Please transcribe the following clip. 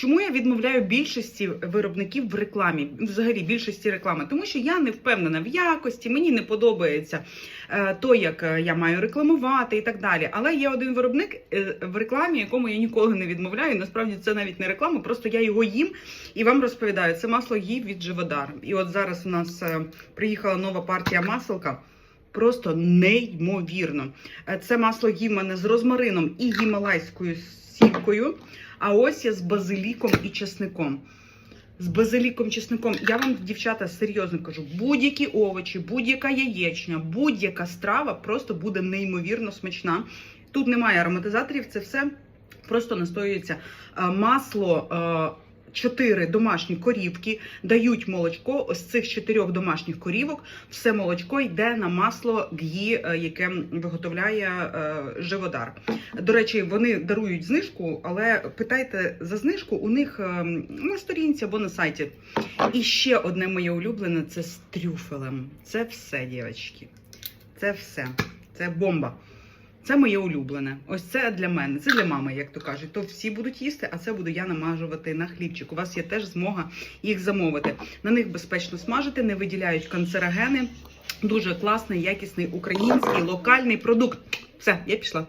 Чому я відмовляю більшості виробників в рекламі? Взагалі більшості реклами, тому що я не впевнена в якості, мені не подобається е, то, як е, я маю рекламувати і так далі. Але є один виробник е, в рекламі, якому я ніколи не відмовляю. Насправді це навіть не реклама, просто я його їм і вам розповідаю. Це масло гів від Живодар. І от зараз у нас приїхала нова партія маселка. Просто неймовірно. Це масло гів в мене з розмарином і гімалайською сількою. А ось я з базиліком і чесником. З базиліком, чесником. Я вам, дівчата, серйозно кажу, будь-які овочі, будь-яка яєчня, будь-яка страва просто буде неймовірно смачна. Тут немає ароматизаторів, це все просто настоюється. Е, Масло. Чотири домашні корівки дають молочко. Ось цих чотирьох домашніх корівок. Все молочко йде на масло ГІ, е, яке виготовляє е, живодар. До речі, вони дарують знижку, але питайте за знижку у них е, на сторінці або на сайті. І ще одне моє улюблене це з трюфелем. Це все, дівчатки. Це все. Це бомба. Це моє улюблене. Ось це для мене, це для мами, як то кажуть. То всі будуть їсти, а це буду я намажувати на хлібчик. У вас є теж змога їх замовити. На них безпечно смажити, не виділяють канцерогени. Дуже класний, якісний український локальний продукт. Все, я пішла.